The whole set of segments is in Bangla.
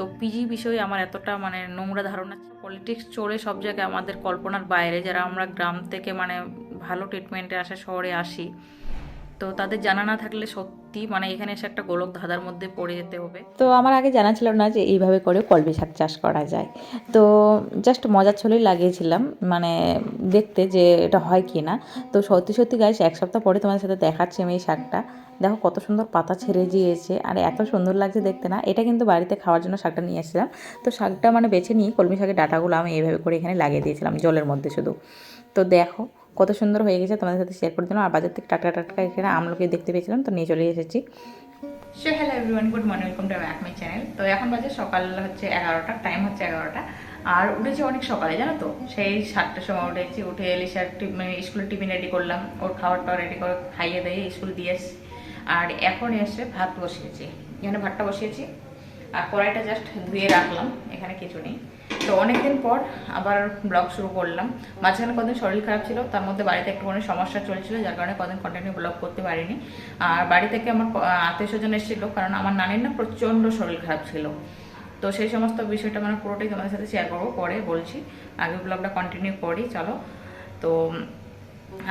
তো পিজি বিষয়ে আমার এতটা মানে নোংরা ধারণা পলিটিক্স চলে সব জায়গায় আমাদের কল্পনার বাইরে। যারা আমরা গ্রাম থেকে মানে ভালো ট্রিটমেন্টে আসা শহরে আসি তো তাদের জানা না থাকলে সত্যি মানে এখানে এসে একটা গোলক ধাঁধার মধ্যে পড়ে যেতে হবে। তো আমার আগে জানা ছিল না যে এইভাবে করে কলমি শাক চাষ করা যায়। তো জাস্ট মজার ছলেই লাগিয়েছিলাম মানে দেখতে যে এটা হয় কি না। তো সত্যি সত্যি গাছ এক সপ্তাহ পরে তোমাদের সাথে দেখাচ্ছি আমি এই শাকটা। দেখো কত সুন্দর পাতা ছেড়ে দিয়েছে আর এত সুন্দর লাগছে দেখতে না। এটা কিন্তু বাড়িতে খাওয়ার জন্য শাকটা নিয়ে এসেছিলাম। তো শাকটা মানে বেছে নিয়ে কলমি শাকের ডাটাগুলো আমি এইভাবে করে এখানে লাগিয়ে দিয়েছিলাম, জলের মধ্যে শুধু। তো দেখো কত সুন্দর হয়ে গেছে তোমাদের সাথে শেয়ার করে দিলাম। আর বাজার থেকে টাটকা টাটকা এখানে আমলকে দেখতে পেয়েছিলাম, তো নিয়ে চলে এসেছি। So hello everyone good morning welcome to back my channel তো এখন বাজে সকাল হচ্ছে এগারোটা টাইম হচ্ছে এগারোটা। আর উঠেছি অনেক সকালে, জানো তো? সেই সাতটার সময় উঠেছি, উঠে এলিশার মানে স্কুলের টিফিন রেডি করলাম। ওর খাবারটা রেডি করে খাইয়ে দিয়ে স্কুল দিয়ে এসছি। আর এখন এসে ভাত বসিয়েছি। এখানে ভাতটা বসিয়েছি। আর কড়াইটা জাস্ট ধুয়ে রাখলাম, এখানে কিছু নেই। তো অনেকদিন পর আবার ব্লগ শুরু করলাম। মাঝখানে কদিন শরীর খারাপ ছিল, তার মধ্যে বাড়িতে একটুখানি সমস্যা চলছিল, যার কারণে কদিন কন্টিনিউ ব্লগ করতে পারিনি। আর বাড়ি থেকে আমার আত্মীয় স্বজন এসেছিল, কারণ আমার নানির না প্রচণ্ড শরীর খারাপ ছিল। তো সেই সমস্ত বিষয়টা মানে পুরোটাই তোমাদের সাথে শেয়ার করব, পরে বলছি। আগে ব্লগটা কন্টিনিউ করি, চলো। তো,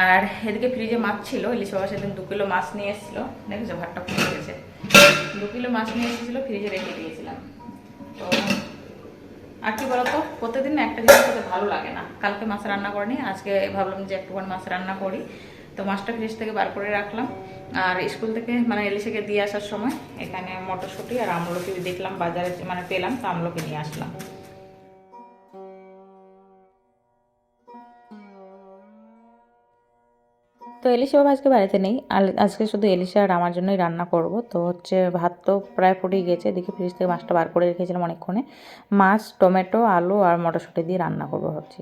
আর এদিকে ফ্রিজে মাছ ছিল, ইলিশ বাবা সেদিন দু কিলো মাছ নিয়ে এসেছিল। দেখেছ, ভাতটা ফুটে গেছে। দু কিলো মাছ নিয়ে এসেছিল ফ্রিজে রেখে দিয়েছিলাম। তো আর কি বলতো, প্রতিদিন একটা জিনিস খেতে ভালো লাগে না। কালকে মাছ রান্না করিনি, আজকে ভাবলাম যে একটুখানি মাছ রান্না করি। তো মাছটা ফ্রিজ থেকে বার করে রাখলাম। আর স্কুল থেকে মানে এলিশাকে দিয়ে আসার সময় এখানে মটরশুঁটি আর আমলকি দেখলাম, বাজারে মানে পেলাম, তো আমলকি নিয়ে আসলাম। তো এলিশা বাবা আজকে বাড়িতে নেই। আর আজকে শুধু এলিশা আর আমার জন্যই রান্না করব। তো হচ্ছে ভাত তো প্রায় ফুটেই গেছে। দেখি ফ্রিজ থেকে মাছটা বার করে রেখেছিলাম অনেকক্ষণে। মাছ, টমেটো, আলু আর মটরশুঁটি দিয়ে রান্না করব ভাবছি।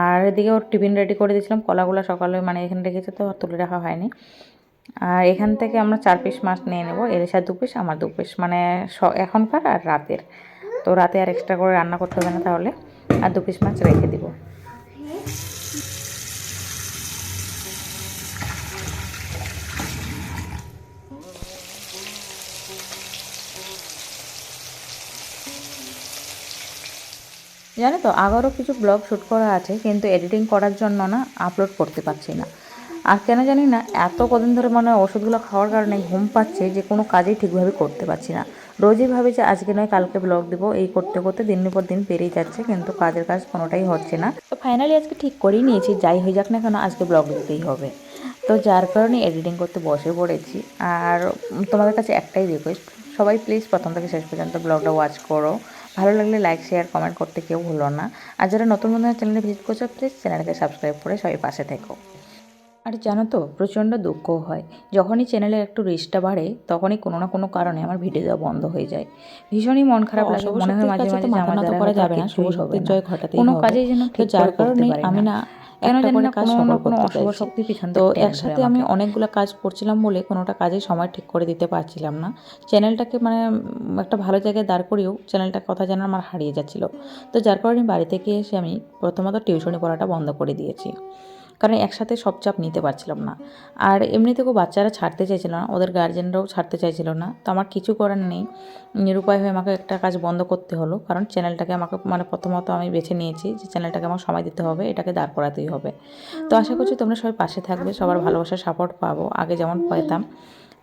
আর এদিকে ওর টিফিন রেডি করে দিয়েছিলাম। কলাগুলো সকালে মানে এখানে রেখেছে তো তুলে রাখা হয়নি। আর এখান থেকে আমরা চার পিস মাছ নিয়ে নেব। এলিশা দু পিস, আমার দু পিস। মানে এখনকার আর রাতের। তো রাতে আর এক্সট্রা করে রান্না করতে হবে না তাহলে। আর দু পিস মাছ রেখে দিব। জানো তো আবারও কিছু ব্লগ শ্যুট করা আছে, কিন্তু এডিটিং করার জন্য না আপলোড করতে পারছি না। আর কেন জানি না, এত কদিন ধরে মানে ওষুধগুলো খাওয়ার কারণে ঘুম পাচ্ছে যে কোনো কাজই ঠিকভাবে করতে পারছি না। রোজই ভাবি যে আজকে নয়, কালকে ব্লগ দিব, এই করতে করতে দিনের পর দিন পেরিয়ে যাচ্ছে, কিন্তু কাজের কাজ কোনোটাই হচ্ছে না। তো ফাইনালি আজকে ঠিক করেই নিয়েছি, যাই হয়ে যাক না কেন আজকে ব্লগ দিতেই হবে। তো যার কারণে এডিটিং করতে বসে পড়েছি। আর তোমাদের কাছে একটাই রিকোয়েস্ট সবাই প্লিজ প্রথম থেকে শেষ পর্যন্ত ব্লগটা ওয়াচ করো। ভালো লাগলে লাইক শেয়ার কমেন্ট করতে কেউ ভুলো না। আর যারা নতুন বন্ধুরা চ্যানেলে ভিজিট করছ প্লিজ চ্যানেলকে সাবস্ক্রাইব করে সবাই পাশে থেকো। আর জানো তো প্রচণ্ড দুঃখ হয়। যখনই চ্যানেলের একটু রিচটা বাড়ে তখনই কোনো না কোনো কারণে আমার ভিডিও দেওয়া বন্ধ হয়ে যায়। ভীষণই মন খারাপ লাগে মনে হয় মাঝে মাঝে আমার দ্বারা করা যাবে না শুভ শক্তির জয় ঘটাতে কোনো কাজেই যেন ঠিক যার কারণে আমি না কেন জানি না কোনো না কোনো অশুভ শক্তি পিছন তো একসাথে আমি অনেকগুলো কাজ করছিলাম বলে কোনোটা কাজে সময় ঠিক করে দিতে পারছিলাম না। চ্যানেলটাকে মানে একটা ভালো জায়গায় দাঁড় করিয়েও চ্যানেলটার কথা যেন আমার হারিয়ে যাচ্ছিল। তো যার কারণে বাড়ি থেকে এসে আমি প্রথমত টিউশনি পড়াটা বন্ধ করে দিয়েছি। কারণ একসাথে সব চাপ নিতে পারছিলাম না। আর এমনিতেও বাচ্চারা ছাড়তে চাইছিল না, ওদের গার্জেনরাও ছাড়তে চাইছিল না। তো আমার কিছু করার নেই। নিরুপায় হয়ে আমাকে একটা কাজ বন্ধ করতে হলো, কারণ চ্যানেলটাকে আমাকে মানে প্রথমত আমি বেছে নিয়েছি যে চ্যানেলটাকে আমার সময় দিতে হবে, এটাকে দাঁড় করাতেই হবে। তো আশা করছি তোমরা সবাই পাশে থাকবে, সবার ভালোবাসা সাপোর্ট পাবো, আগে যেমন পেতাম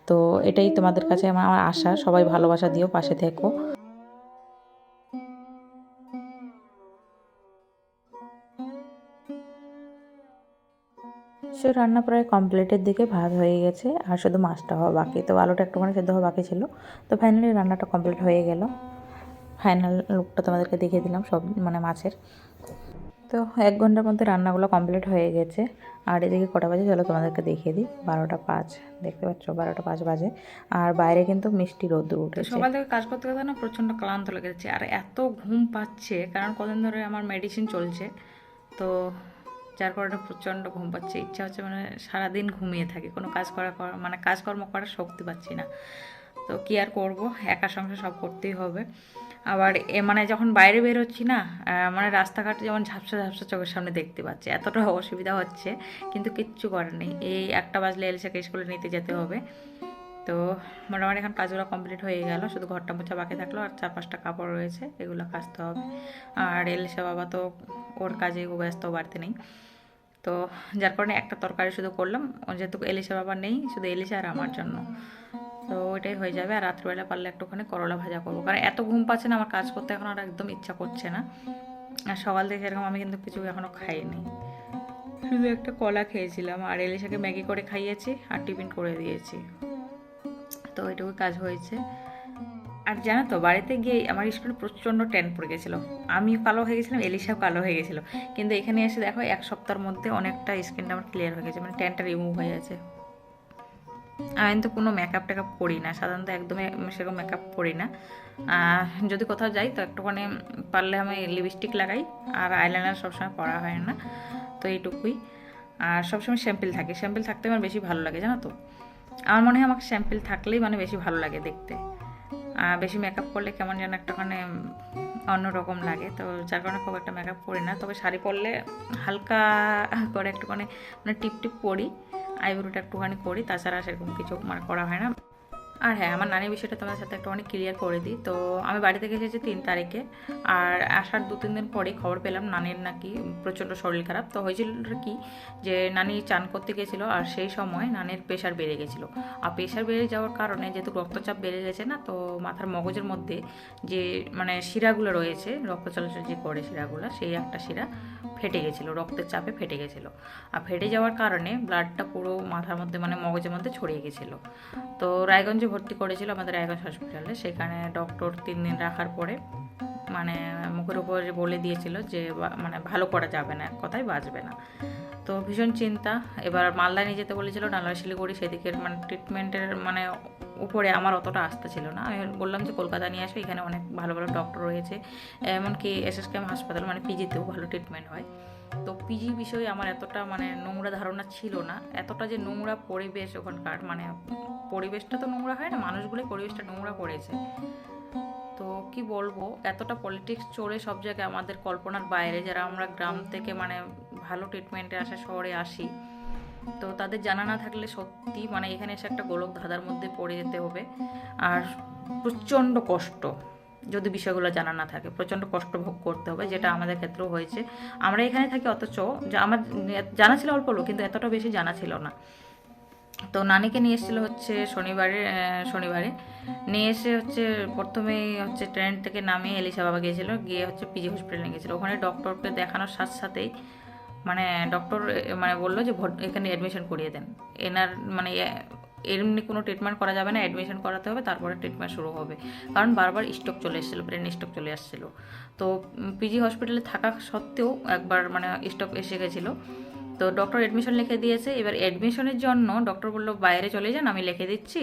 তো এটাই তোমাদের কাছে আমার আমার আশা, সবাই ভালোবাসা দিও, পাশে থেকো। সে রান্না প্রায় কমপ্লিটের দিকে ভাত হয়ে গেছে আর শুধু মাছটা হওয়া বাকি। তো আলুটা একটুখানি সেদ্ধ হওয়া বাকি ছিল। তো ফাইনালি রান্নাটা কমপ্লিট হয়ে গেল। ফাইনাল লুকটা তোমাদেরকে দেখিয়ে দিলাম সব মানে মাছের। তো এক ঘণ্টার মধ্যে রান্নাগুলো কমপ্লিট হয়ে গেছে। আর এদিকে কটা বাজে চলো তোমাদেরকে দেখিয়ে দিই। বারোটা পাঁচ দেখতে পাচ্ছ? বারোটা পাঁচ বাজে। আর বাইরে কিন্তু মিষ্টি রোদ্দুর তো উঠেছে। সকাল থেকে কাজ করতে করতে না প্রচণ্ড ক্লান্ত লেগেছে। আর এত ঘুম পাচ্ছে কারণ কদিন ধরে আমার মেডিসিন চলছে। তো যার কারণে প্রচণ্ড ঘুম পাচ্ছে। ইচ্ছা হচ্ছে মানে সারাদিন ঘুমিয়ে থাকি। কোনো কাজ করা মানে কাজকর্ম করার শক্তি পাচ্ছি না। তো কি আর করব? একা সংসার সব করতেই হবে। আবার এ মানে যখন বাইরে বের হচ্ছি না মানে রাস্তাঘাট যেমন ঝাপসা ঝাপসা চোখের সামনে দেখতে পাচ্ছি। এতটা অসুবিধা হচ্ছে, কিন্তু কিচ্ছু করার নেই। এই একটা বাজলে এলসাকে স্কুলে নিতে যেতে হবে। তো মোটামুটি এখন কাজগুলো কমপ্লিট হয়ে গেল। শুধু ঘরটা মোছা বাকি থাকল আর চার পাঁচটা কাপড় রয়েছে, এগুলো কাচতে হবে। আর এলিশা বাবা তো ওর কাজে ব্যস্ত বাড়তে নেই। তো যার কারণে একটা তরকারি শুধু করলাম যেহেতু এলিশা বাবা নেই, শুধু এলিশা আর আমার জন্য। তো ওইটাই হয়ে যাবে, আর রাত্রিবেলা পারলে একটুখানি করলা ভাজা করব। কারণ এত ঘুম পাচ্ছে না, আমার কাজ করতে এখন আর একদম ইচ্ছা করছে না। আর সকাল থেকে এরকম আমি কিন্তু কিছু এখনও খাইনি। শুধু একটা কলা খেয়েছিলাম, আর এলিশাকে ম্যাগি করে খাইয়েছি, আর টিফিন করে দিয়েছি। তো এটুকু কাজ হয়েছে। আর জানো তো, বাড়িতে গিয়ে আমার স্কুলে প্রচণ্ড ট্যান পড়ে গেছিল। আমি কালো হয়ে গেছিলাম, এলিশাও কালো হয়ে গেছিল। কিন্তু এখানে এসে দেখো, এক সপ্তাহের মধ্যে অনেকটা স্কিনটা আমার ক্লিয়ার হয়ে গেছে মানে ট্যানটা রিমুভ হয়ে গেছে। আমি তো কোনো মেকআপ টেকআপ করি না, সাধারণত একদমই সেরকম মেকআপ করি না। যদি কোথাও যাই তো একটুখানি পারলে আমি লিপস্টিক লাগাই, আর আইলাইনার সবসময় পরা হয় না, তো এইটুকুই। আর সবসময় শ্যাম্পেল থাকে শ্যাম্পেল থাকতে আমার বেশি ভালো লাগে, জানো তো। আমার মনে হয় আমাকে শ্যাম্পেল থাকলেই মানে বেশি ভালো লাগে দেখতে। বেশি মেকআপ করলে কেমন যেন একটুখানি অন্যরকম লাগে। তো যার কারণে খুব একটা মেকআপ করি না। তবে শাড়ি পরলে হালকা করে একটুখানি মানে টিপ টিপ পরি আইব্রোটা একটুখানি করি। তাছাড়া সেরকম কিছু মানে করা হয় না। আর হ্যাঁ আমার নানির বিষয়টা তোমাদের সাথে একটু অনেক ক্লিয়ার করে দিই। তো আমি বাড়ি থেকে এসেছি তিন তারিখে আর আসার দু তিন দিন পরেই খবর পেলাম নানির নাকি প্রচণ্ড শরীর খারাপ। তো হয়েছিল কি যে নানি চান করতে গেছিল আর সেই সময় নানির প্রেশার বেড়ে গেছিল। আর প্রেশার বেড়ে যাওয়ার কারণে যেহেতু রক্তচাপ বেড়ে গেছে না, তো মাথার মগজের মধ্যে যে মানে শিরাগুলো রয়েছে রক্ত চলাচল যে করে শিরাগুলো, সেই একটা শিরা ফেটে গেছিল, রক্তের চাপে ফেটে গেছিল। আর ফেটে যাওয়ার কারণে ব্লাডটা পুরো মাথার মধ্যে মানে মগজের মধ্যে ছড়িয়ে গেছিল। তো রায়গঞ্জে ভর্তি করেছিল আমাদের রায়গঞ্জ হসপিটালে। সেখানে ডক্টর তিন দিন রাখার পরে মানে মুখের উপর বলে দিয়েছিল যে মানে ভালো করা যাবে না কথায় বাঁচবে না। তো ভীষণ চিন্তা। এবার মালদা নিয়ে যেতে বলেছিল নালা শিলিগুড়ি, সেদিকের মানে ট্রিটমেন্টের মানে উপরে আমার অতটা আস্থা ছিল না। আমি বললাম যে, কলকাতা নিয়ে আসো, এখানে অনেক ভালো ভালো ডক্টর রয়েছে। এমনকি এস এস কেম হাসপাতাল মানে পিজিতেও ভালো ট্রিটমেন্ট হয়। তো পিজি বিষয়ে আমার এতটা মানে নোংরা ধারণা ছিল না। এতটা যে নোংরা পরিবেশ ওখানকার মানে পরিবেশটা তো নোংরা হয় না, মানুষগুলোই পরিবেশটা নোংরা করেছে। তো কি বলব, এতটা পলিটিক্স চড়ে সব জায়গায় আমাদের কল্পনার বাইরে। যারা আমরা গ্রাম থেকে মানে ভালো ট্রিটমেন্টে আসা শহরে আসি, তো তাদের জানা না থাকলে সত্যি মানে এখানে এসে একটা গোলক ধাঁধার মধ্যে পড়ে যেতে হবে। আর প্রচণ্ড কষ্ট। যদি বিষয়গুলো জানা না থাকে। প্রচণ্ড কষ্ট ভোগ করতে হবে, যেটা আমাদের ক্ষেত্রেও হয়েছে। আমরা এখানে থাকি অথচ আমার জানা ছিল অল্প কিন্তু এতটা বেশি জানা ছিল না। তো নানিকে নিয়ে এসেছিল হচ্ছে শনিবারে শনিবারে। নিয়ে এসে হচ্ছে প্রথমেই হচ্ছে ট্রেন থেকে নামিয়ে এলিসা বাবা গিয়েছিল, গিয়ে হচ্ছে পিজি হসপিটালে গিয়েছিল। ওখানে ডক্টরকে দেখানোর সাথে সাথেই মানে ডক্টর মানে বলল যে এখানে অ্যাডমিশন করিয়ে দেন। এনার মানে এমনি কোনো ট্রিটমেন্ট করা যাবে না অ্যাডমিশন করাতে হবে, তারপরে ট্রিটমেন্ট শুরু হবে। কারণ বারবার স্টক চলে এসেছিল ব্রেন স্টক চলে আসছিল তো পিজি হসপিটালে থাকা সত্ত্বেও একবার মানে স্টক এসে গেছিল। তো ডক্টর অ্যাডমিশন লিখে দিয়েছে। এবার অ্যাডমিশনের জন্য ডক্টর বলল, বাইরে চলে যান, আমি লিখে দিচ্ছি।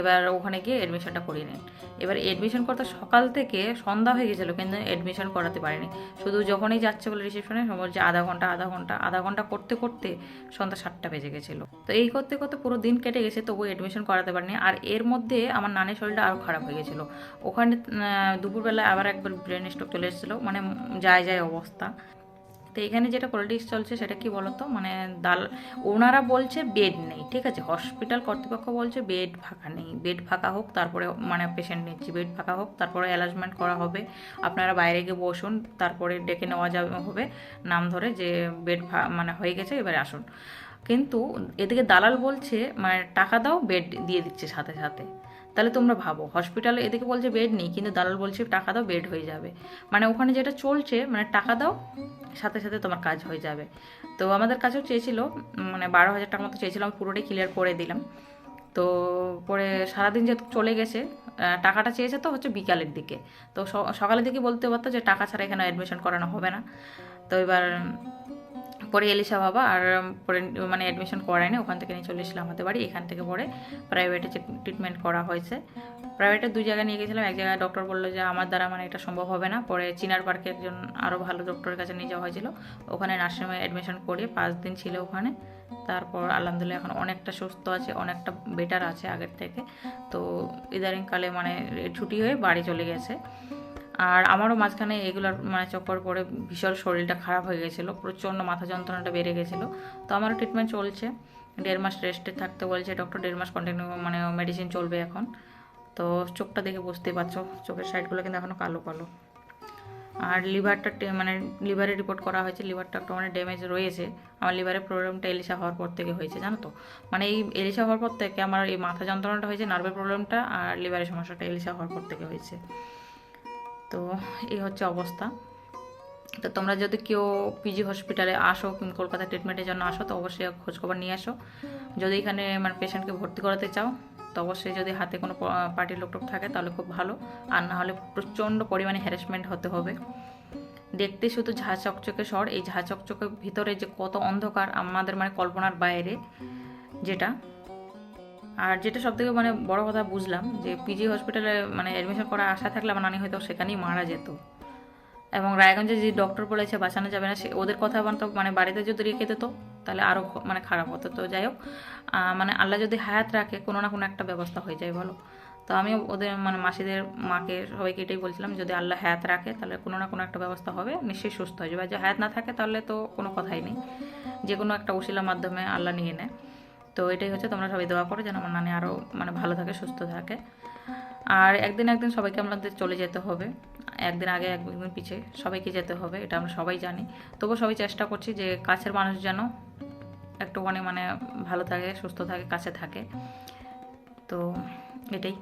এবার ওখানে গিয়ে অ্যাডমিশনটা করিয়ে নিন। এবার অ্যাডমিশন করতে সকাল থেকে সন্ধ্যা হয়ে গেছিল, কিন্তু অ্যাডমিশন করাতে পারিনি। শুধু যখনই যাচ্ছে বলে রিসেপশনে যে আধা ঘণ্টা আধা ঘণ্টা আধা ঘণ্টা করতে করতে সন্ধ্যা সাতটা বেজে গেছিল। তো এই করতে করতে পুরো দিন কেটে গেছে তবু অ্যাডমিশন করাতে পারিনি। আর এর মধ্যে আমার নানির শরীরটা আরও খারাপ হয়ে গেছিল। ওখানে দুপুরবেলা আবার একবার ব্রেন স্ট্রোক চলে এসেছিল মানে যায় যায় অবস্থা। তো এখানে যেটা পলিটিক্স চলছে সেটা কি বলতো? মানে দাল, ওনারা বলছে বেড নেই, ঠিক আছে? হসপিটাল কর্তৃপক্ষ বলছে বেড ফাঁকা নেই বেড ফাঁকা হোক, তারপরে মানে পেশেন্ট নিচ্ছি বেড ফাঁকা হোক, তারপরে অ্যালাজমেন্ট করা হবে। আপনারা বাইরে গিয়ে বসুন, তারপরে ডেকে নেওয়া যাবে হবে, নাম ধরে যে বেড মানে হয়ে গেছে, এবারে আসুন। কিন্তু এদিকে দালাল বলছে মানে টাকা দাও বেড দিয়ে দিচ্ছে সাথে সাথে। তাহলে তোমরা ভাবো। হসপিটালে এদিকে বলছে বেড নেই, কিন্তু দালাল বলছে টাকা দাও বেড হয়ে যাবে। মানে ওখানে যেটা চলছে মানে টাকা দাও, সাথে সাথে তোমার কাজ হয়ে যাবে। তো আমাদের কাছেও চেয়েছিল মানে বারো হাজার টাকা মতো চেয়েছিল, আমি পুরোটাই ক্লিয়ার করে দিলাম। তো পরে সারাদিন যেহেতু চলে গেছে টাকাটা চেয়েছে তো হচ্ছে বিকালের দিকে। তো সকালের দিকে বলতে পারতো যে টাকা ছাড়া এখানে অ্যাডমিশন করানো হবে না। তো এবার পরে এলিসা বাবা আর পরে মানে অ্যাডমিশন করায়নি, ওখান থেকে নিয়ে চলে এসেছিলাম আমাদের বাড়ি, এখান থেকে পরে প্রাইভেটে ট্রিটমেন্ট করা হয়েছে। প্রাইভেটে দুই জায়গায় নিয়ে গেছিলাম, এক জায়গায় ডক্টর বলল যে আমার দ্বারা মানে এটা সম্ভব হবে না, পরে চিনার পার্কে একজন আরও ভালো ডক্টরের কাছে নিয়ে যাওয়া হয়েছিল, ওখানে নার্সিংহোমে অ্যাডমিশন করিয়ে পাঁচ দিন ছিল ওখানে, তারপর আলহামদুলিল্লাহ এখন অনেকটা সুস্থ আছে, অনেকটা বেটার আছে আগের থেকে, তো ইদানিংকালে মানে ছুটি হয়ে বাড়ি চলে গেছে। আর আমারও মাঝখানে এগুলোর মানে চক্কর পরে ভীষণ শরীরটা খারাপ হয়ে গেছিল, প্রচণ্ড মাথা যন্ত্রণাটা বেড়ে গেছিল। তো আমারও ট্রিটমেন্ট চলছে, দেড় মাস রেস্টে থাকতে বলছে ডক্টর দেড় মাস কন্টিনিউ মানে মেডিসিন চলবে এখন। তো চোখটা দেখে বুঝতেই পারছ, চোখের সাইডগুলো কিন্তু এখনও কালো কালো। আর লিভারটা মানে লিভারে রিপোর্ট করা হয়েছে লিভারটা একটু মানে ড্যামেজ রয়েছে। আমার লিভারের প্রবলেমটা এলিসা হওয়ার পর থেকে হয়েছে, জানো তো? মানে এই এলিসা হওয়ার পর থেকে আমার এই মাথা যন্ত্রণাটা হয়েছে নার্ভের প্রবলেমটা আর লিভারের সমস্যাটা এলিসা হওয়ার পর থেকে হয়েছে। তো এই হচ্ছে অবস্থা। তো তোমরা যদি কেউ পিজি হসপিটালে আসো কিংবা কলকাতা ট্রিটমেন্টের জন্য আসো, তো অবশ্যই খোঁজখবর নিয়ে আসো। যদি এখানে মানে পেশেন্টকে ভর্তি করাতে চাও, তো অবশ্যই যদি হাতে কোনো পার্টির লোক টোক থাকে, তাহলে খুব ভালো। আর না হলে প্রচণ্ড পরিমাণে হ্যারাসমেন্ট হতে হবে। দেখতে শুধু ঝা চকচকে শহর, এই ঝা চকচকে ভিতরে যে কত অন্ধকার আমাদের মানে কল্পনার বাইরে যেটা আর যেটা সব থেকে মানে বড় কথা বুঝলাম যে পিজি হসপিটালে মানে অ্যাডমিশন করার আশা থাকলে আমার নানি হয়তো সেখানেই মারা যেত। এবং রায়গঞ্জে যে ডক্টর বলেছে, বাঁচানো যাবে না, সে ওদের কথা তো মানে বাড়িতে যদি রেখে দিত, তাহলে আরও মানে খারাপ হতো। তো যাই হোক মানে আল্লাহ যদি হায়াত রাখে, কোনো না কোনো একটা ব্যবস্থা হয়ে যায় বলো। তো আমি ওদের মানে মাসিদের, মাকে সবাইকে এটাই বলছিলাম, যদি আল্লাহ হায়াত রাখে, তাহলে কোনো না কোনো একটা ব্যবস্থা হবে, নিশ্চয়ই সুস্থ হয়ে যাবে। যদি হায়াত না থাকে, তাহলে তো কোনো কথাই নেই। যে কোনো একটা উশিলার মাধ্যমে আল্লাহ নিয়ে নেয়। তো এটাই হচ্ছে তোমরা সবাই দোয়া করো যেন আমার নানি আরও মানে ভালো থাকে, সুস্থ থাকে। আর একদিন একদিন সবাইকে আমাদের চলে যেতে হবে। একদিন আগে একদিন পিছে সবাইকে যেতে হবে, এটা আমরা সবাই জানি। তবুও সবাই চেষ্টা করছি যে কাছের মানুষ যেন একটুখানি মানে ভালো থাকে, সুস্থ থাকে, কাছে থাকে। তো এটাই।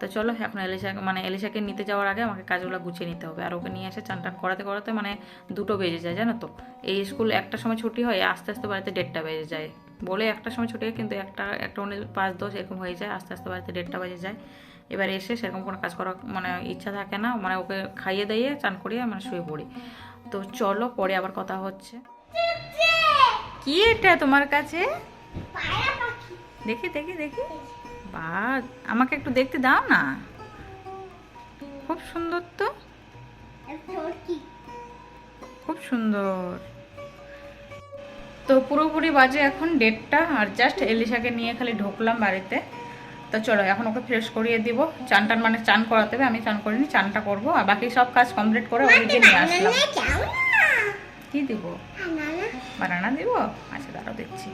তো চলো, এখন এলিশাকে মানে এলিশাকে নিতে যাওয়ার আগে আমাকে কাজগুলো গুছিয়ে নিতে হবে। আর ওকে নিয়ে এসে চান টান করাতে করাতে মানে দুটো বেজে যায়, জানো তো? এই স্কুল একটা সময় ছুটি হয়, আস্তে আস্তে বাড়িতে দেড়টা বেজে যায়। বলে একটা সময় ছুটে কিন্তু একটা একটা মানে পাঁচ দশ এরকম হয়ে যায় আস্তে আস্তে বাড়িতে দেড়টা বাজে যায়। এবার এসে সেরকম কোনো কাজ করার মানে ইচ্ছা থাকে না মানে ওকে খাইয়ে দিয়ে চান করিয়ে মানে শুয়ে পড়ি। তো চলো পরে আবার কথা হচ্ছে। কি এটা তোমার কাছে? দেখি দেখি দেখি। বা আমাকে একটু দেখতে দাও না। খুব সুন্দর তো? খুব সুন্দর। তো পুরোপুরি বাজে এখন ডেটটা আর জাস্ট এলিশাকে নিয়ে খালি ঢুকলাম বাড়িতে। তো চলো এখন ওকে ফ্রেশ করিয়ে দিব। চান টান মানে চান করাতে হবে আমি চান করিনি চানটা করব। আর বাকি সব কাজ কমপ্লিট করে ওকে নিয়ে আসলাম। কি দিব? বানানা দিব? আচ্ছা দাঁড়াও দেখছি।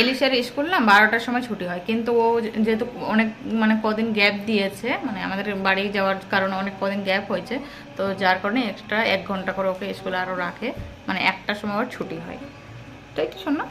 এলিশার স্কুল না বারোটার সময় ছুটি হয়। কিন্তু ও যেহেতু অনেক মানে কদিন গ্যাপ দিয়েছে মানে আমাদের বাড়ি যাওয়ার কারণে অনেক কদিন গ্যাপ হয়েছে তো যার কারণে এক্সট্রা এক ঘণ্টা করে ওকে স্কুলে আরও রাখে মানে একটার সময় ওর ছুটি হয়। তাই তো শোন না।